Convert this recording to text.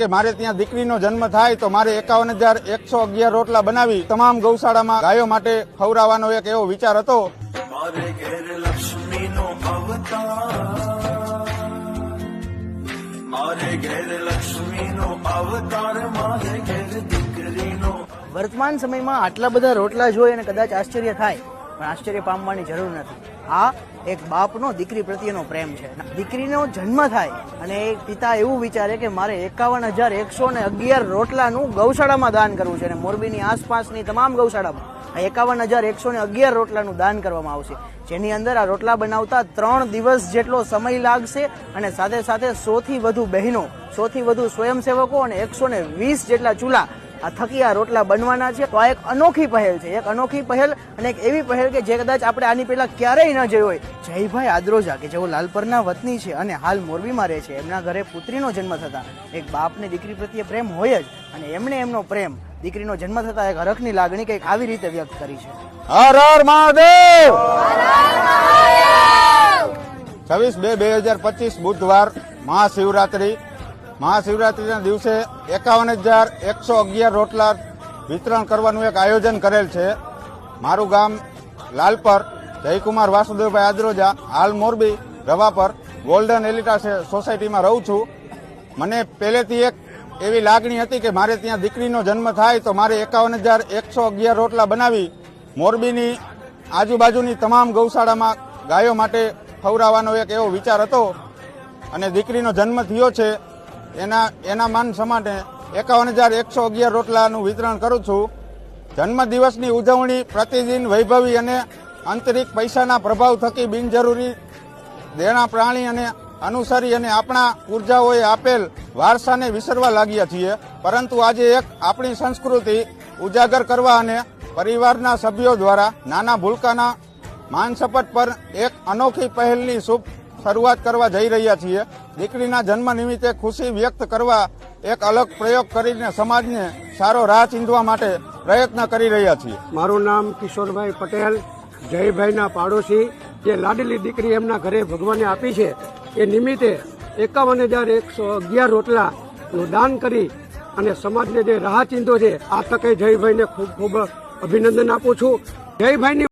કે મારે ત્યાં દીકરીનો જન્મ થાય તો મારે એકાવન હજાર એકસો અગિયાર રોટલા બનાવી તમામ ગૌશાળામાં ગાયો માટે ખવડાવવાનો એક એવો વિચાર હતો. મારે ઘેર લક્ષ્મીનો અવતાર. મારે ઘેર લક્ષ્મીનો અવતાર મારે ઘેર દીકરીનો. વર્તમાન સમયમાં આટલા બધા રોટલા જોઈ અને કદાચ આશ્ચર્ય થાય. પણ આશ્ચર્ય પામવાની જરૂર નથી. આ એક બાપનો દીકરી પ્રત્યેનો પ્રેમ છે. દીકરીનો જન્મ થાય અને એક પિતા એવું વિચારે કે મારે એકાવન હજાર એકસો ને અગિયાર રોટલાનું ગૌશાળામાં દાન કરવું છે અને મોરબીની આસપાસની તમામ ગૌશાળામાં આ એકાવન હજાર એકસો ને અગિયાર રોટલાનું દાન કરવામાં આવશે. જેની અંદર આ રોટલા બનાવતા ત્રણ દિવસ જેટલો સમય લાગશે અને સાથે સાથે સોથી વધુ બહેનો, સોથી વધુ સ્વયંસેવકો અને એકસો ને વીસ જેટલા ચૂલા આ થકી આ રોટલા બનવાના છે. તો આ એક અનોખી પહેલ છે. એક અનોખી પહેલ અને એક એવી પહેલ કે જે કદાચ આપણે આની પહેલા ક્યારેય ન જોઈ હોય. જયભાઈ આદ્રોજા કે જેઓ લાલપરના વતની છે અને હાલ મોરબીમાં રહે છે એમના ઘરે પુત્રીનો જન્મ થતા. એક બાપને દીકરી પ્રત્યે પ્રેમ હોય જ અને એમણે એમનો પ્રેમ દીકરીનો જન્મ થતા એક હરખની લાગણી કંઈક આવી રીતે વ્યક્ત કરી છે. હર હર મહાદેવ! છવ્વીસ બે બે હજાર પચીસ બુધવાર મહાશિવરાત્રી મહાશિવરાત્રીના દિવસે એકાવન હજાર એકસો અગિયાર રોટલા વિતરણ કરવાનું એક આયોજન કરેલ છે. મારું ગામ લાલપર. જયકુમાર વાસુદેવભાઈ આદરોજા, હાલ મોરબી, રવા પર. ગોલ્ડન એલિટા સોસાયટીમાં રહું છું. મને પહેલેથી એક એવી લાગણી હતી કે મારે ત્યાં દીકરીનો જન્મ થાય તો મારે એકાવન હજાર એકસો અગિયાર રોટલા બનાવી મોરબીની આજુબાજુની તમામ ગૌશાળામાં ગાયો માટે ખવડાવવાનો એક એવો વિચાર હતો. અને દીકરીનો જન્મ થયો છે. એના એના માન સમાટે એકાવન હજાર એકસો અગિયાર રોટલાનું વિતરણ કરું છું. જન્મદિવસની ઉજવણી પ્રતિદિન વૈભવી અને આંતરિક પૈસાના પ્રભાવ થકી બિનજરૂરી દેણા પ્રાણી અને અનુસરી અને આપણા ઉર્જાઓએ આપેલ વારસાને વિસરવા લાગ્યા છીએ. પરંતુ આજે એક આપણી સંસ્કૃતિ ઉજાગર કરવા અને પરિવારના સભ્યો દ્વારા નાના ભૂલકાના માનસપટ પર એક અનોખી પહેલની શુભ શરૂઆત કરવા જઈ રહ્યા છીએ. દીકરીના જન્મ નિમિત્તે ખુશી વ્યક્ત કરવા એક અલગ પ્રયોગ કરીને સમાજને સારો રાહ ચીંધવા માટે પ્રયત્ન કરી રહ્યા છીએ. મારું નામ કિશોરભાઈ પટેલ, જયભાઈના પાડોશી. જે લાડલી દીકરી એમના ઘરે ભગવાને આપી છે, એ નિમિત્તે એકાવન હજાર એકસો અગિયાર રોટલાનું દાન કરી અને સમાજને જે રાહ ચીંધો છે, આ તકે જયભાઈને ખૂબ ખૂબ અભિનંદન આપું છું. જયભાઈની